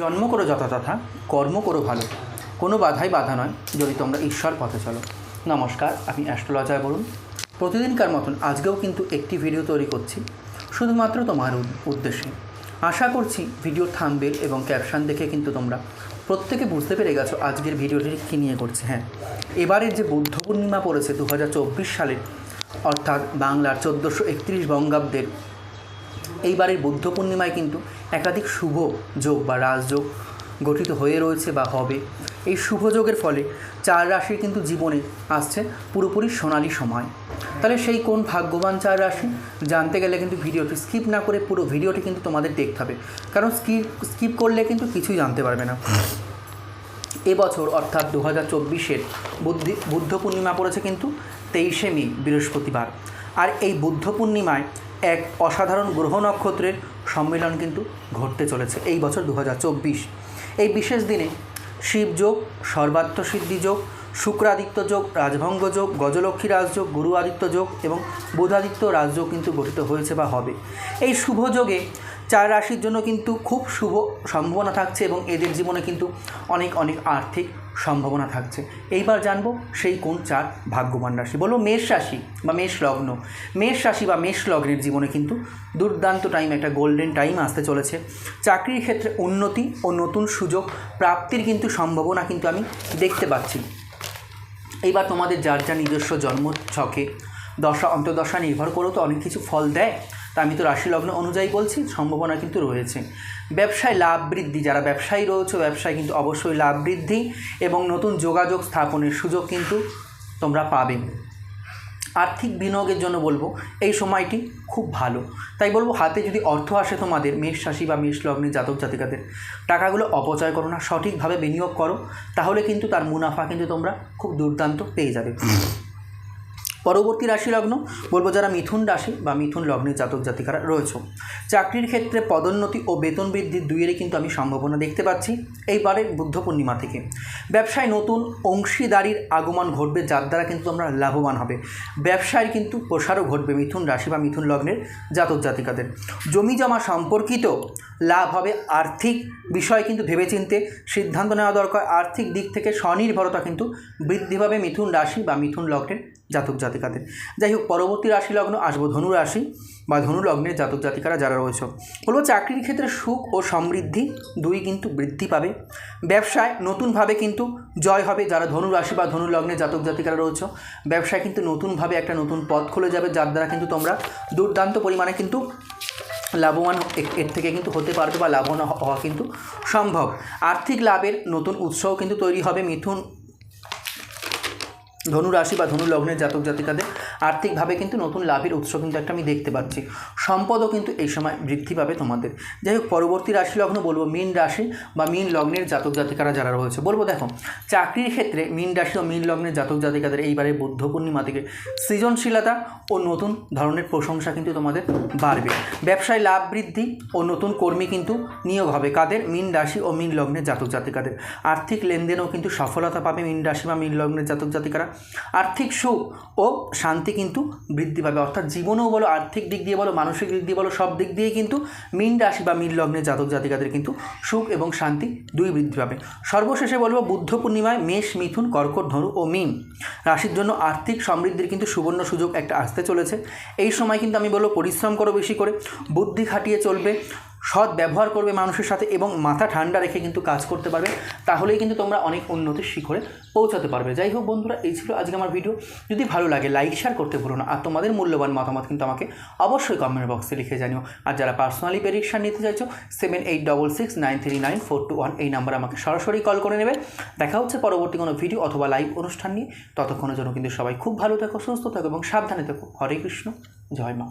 জন্ম করো যথাতথা কর্ম করো ভালো। কোনো বাধাই বাধা নয়, যদি তোমরা ঈশ্বর পথে চলো। নমস্কার, আমি অ্যাস্ট্রোলজার বলুন প্রতিদিনকার মতন আজকেও কিন্তু একটি ভিডিও তৈরি করছি, শুধুমাত্র তোমার উদ্দেশ্যে। আশা করছি ভিডিও থাম্বেল এবং ক্যাপশন দেখে কিন্তু তোমরা প্রত্যেকে বুঝতে পেরে গেছো আজকের ভিডিওটি কী নিয়ে করছে। হ্যাঁ এবারের যে বুদ্ধ পূর্ণিমা পড়েছে দু হাজার চব্বিশ সালের, অর্থাৎ বাংলার চোদ্দোশো একত্রিশ বঙ্গাব্দের এইবারের বুদ্ধ পূর্ণিমায় কিন্তু একাধিক শুভ যোগ বা রাজযোগ গঠিত হয়ে রয়েছে বা হবে। এই শুভ যোগের ফলে চার রাশির কিন্তু জীবনে আসছে পুরোপুরি সোনালি সময়। তাহলে সেই কোন ভাগ্যবান চার রাশি? জানতে গেলে কিন্তু ভিডিওটি স্কিপ না করে পুরো ভিডিওটি কিন্তু তোমাদের দেখতে হবে। কারণ স্কিপ স্কিপ করলে কিন্তু কিছুই জানতে পারবে না। এবছর অর্থাৎ দু হাজার চব্বিশের বুদ্ধি, বুদ্ধ পূর্ণিমা পড়েছে কিন্তু তেইশে মে বৃহস্পতিবার। আর এই বুদ্ধ পূর্ণিমায় এক অসাধারণ গ্রহ নক্ষত্রের সম্মেলন কিন্তু ঘটতে চলেছে এই বছর দু হাজার চব্বিশ। এই বিশেষ দিনে শিবযোগ সর্বাত্ম সিদ্ধি যোগ, শুক্রাদিত্য যোগ, রাজভঙ্গ যোগ, গজলক্ষ্মী রাজযোগ গুরু আদিত্য যোগ এবং বুধাদিত্য রাজযোগ কিন্তু গঠিত হয়েছে বা হবে। এই শুভ যোগে চার রাশির জন্য কিন্তু খুব শুভ সম্ভাবনা থাকছে এবং এদের জীবনে কিন্তু অনেক অনেক আর্থিক সম্ভাবনা থাকছে। এইবার জানব সেই কোন চার ভাগ্যবান রাশি। বলব মেষ রাশি বা মেষ লগ্ন। মেষ রাশি বা মেষ লগ্নের জীবনে কিন্তু দুর্দান্ত টাইম একটা গোল্ডেন টাইম আসতে চলেছে। চাকরির ক্ষেত্রে উন্নতি ও নতুন সুযোগ প্রাপ্তির কিন্তু সম্ভাবনা কিন্তু আমি দেখতে পাচ্ছি। এইবার তোমাদের যার যা নিজস্ব জন্ম ছকে দশা, অন্তর্দশা নির্ভর করেও তো অনেক কিছু ফল দেয়। তা আমি তো রাশি লগ্ন অনুযায়ী বলছি, সম্ভাবনা কিন্তু রয়েছে। ব্যবসায় লাভ বৃদ্ধি, যারা ব্যবসায়ী রয়েছে, ব্যবসায় কিন্তু অবশ্যই লাভ বৃদ্ধি এবং নতুন যোগাযোগ স্থাপনের সুযোগ কিন্তু তোমরা পাবে। আর্থিক বিনিয়োগের জন্য বলব, এই সময়টি খুব ভালো। তাই বলব, হাতে যদি অর্থ আসে তোমাদের, মেষ রাশি বা মেষ লগ্নের জাতক জাতিকাদের, টাকাগুলো অপচয় করো না, সঠিকভাবে বিনিয়োগ করো, তাহলে কিন্তু তার মুনাফা কিন্তু তোমরা খুব দুর্দান্ত পেয়ে যাবে। পরবর্তী রাশি লগ্ন বলব যারা মিথুন রাশি বা মিথুন লগ্নের জাতক জাতিকারা রয়েছে। চাকরির ক্ষেত্রে পদোন্নতি ও বেতন বৃদ্ধির দুইয়েরই কিন্তু আমি সম্ভাবনা দেখতে পাচ্ছি এইবারের বুদ্ধ পূর্ণিমা থেকে। ব্যবসায় নতুন অংশীদারির আগমন ঘটবে, যার দ্বারা কিন্তু তোমরা লাভবান হবে। ব্যবসায় কিন্তু প্রসারও ঘটবে মিথুন রাশি বা মিথুন লগ্নের জাতক জাতিকাদের। জমি জমা সম্পর্কিত লাভ হবে, আর্থিক বিষয় কিন্তু ভেবেচিন্তে সিদ্ধান্ত নেওয়া দরকার। আর্থিক দিক থেকে স্বনির্ভরতা কিন্তু বৃদ্ধি পাবে মিথুন রাশি বা মিথুন লগ্নের জাতক জাতিকাদের। যাই হোক, পরবর্তী রাশি লগ্ন আসব ধনু রাশি বা ধনু লগ্নের জাতক জাতিকারা যারা রয়েছে। বলব চাকরির ক্ষেত্রে সুখ ও সমৃদ্ধি দুই কিন্তু বৃদ্ধি পাবে। ব্যবসায় নতুনভাবে কিন্তু জয় হবে যারা ধনু রাশি বা ধনু লগ্নের জাতক জাতিকারা রয়েছে। ব্যবসায় কিন্তু নতুনভাবে একটা নতুন পথ খুলে যাবে, যার দ্বারা কিন্তু তোমরা দুর্দান্ত পরিমাণে কিন্তু লাভবান এর থেকে কিন্তু হতে পারবে বা লাভবান হওয়া কিন্তু সম্ভব। আর্থিক লাভের নতুন উৎসও কিন্তু তৈরি হবে। মিথুন ধনু রাশি বা ধনু লগ্নের জাতক জাতিকাদের আর্থিকভাবে কিন্তু নতুন লাভের উৎস কিন্তু একটা আমি দেখতে পাচ্ছি। সম্পদও কিন্তু এই সময় বৃদ্ধি পাবে তোমাদের। যাই হোক, পরবর্তী রাশি লগ্ন বলব মীন রাশি বা মীন লগ্নের জাতক জাতিকারা যারা রয়েছে। বলব দেখো, চাকরির ক্ষেত্রে মীন রাশি ও মীন লগ্নের জাতক জাতিকাদের এইবারে বুদ্ধ পূর্ণিমা থেকে সৃজনশীলতা ও নতুন ধরনের প্রশংসা কিন্তু তোমাদের বাড়বে। ব্যবসায় লাভ বৃদ্ধি ও নতুন কর্মী কিন্তু নিয়োগ হবে। কাদের? মীন রাশি ও মীন লগ্নের জাতক জাতিকাদের। আর্থিক লেনদেনেও কিন্তু সফলতা পাবে মীন রাশি বা মীন লগ্নের জাতক জাতিকারা। আর্থিক সুখ ও শান্তি কিন্তু বৃদ্ধি পাবে। অর্থাৎ জীবনেও বলো আর্থিক দিক দিয়ে বলো, মানসিক দিক দিয়ে বলো, সব দিক দিয়েই কিন্তু মীন রাশি বা মীন লগ্নের জাতক জাতিকাদের কিন্তু সুখ এবং শান্তি দুই বৃদ্ধি পাবে। সর্বশেষে বলব বুদ্ধ পূর্ণিমায় মেষ, মিথুন, কর্কট, ধনু ও মীন রাশির জন্য আর্থিক সমৃদ্ধির কিন্তু সুবর্ণ সুযোগ একটা আসতে চলেছে। এই সময় কিন্তু আমি বলব পরিশ্রম করো বেশি করে, বুদ্ধি খাটিয়ে চলবে সৎ ব্যবহার করবে মানুষের সাথে এবং মাথা ঠান্ডা রেখে কিন্তু কাজ করতে পারবে, তাহলেই কিন্তু তোমরা অনেক উন্নতির শিখরে পৌঁছাতে পারবে। যাই হোক বন্ধুরা, এই ছিল আজকে আমার ভিডিও যদি ভালো লাগে লাইক শেয়ার করতে ভুলো না। আর তোমাদের মূল্যবান মতামত কিন্তু আমাকে অবশ্যই কমেন্ট বক্সে লিখে জানিও। আর যারা পার্সোনালি প্রেডিকশান নিতে চাইছো seven eight double six nine three nine four two one এই নাম্বার আমাকে সরাসরি কল করে নেবে। দেখা হচ্ছে পরবর্তী কোনো ভিডিও অথবা লাইভ অনুষ্ঠান নিয়ে। ততক্ষণের জন্য কিন্তু সবাই খুব ভালো থাকো, সুস্থ থাকো এবং সাবধানে থাকো। হরে কৃষ্ণ, জয় মা।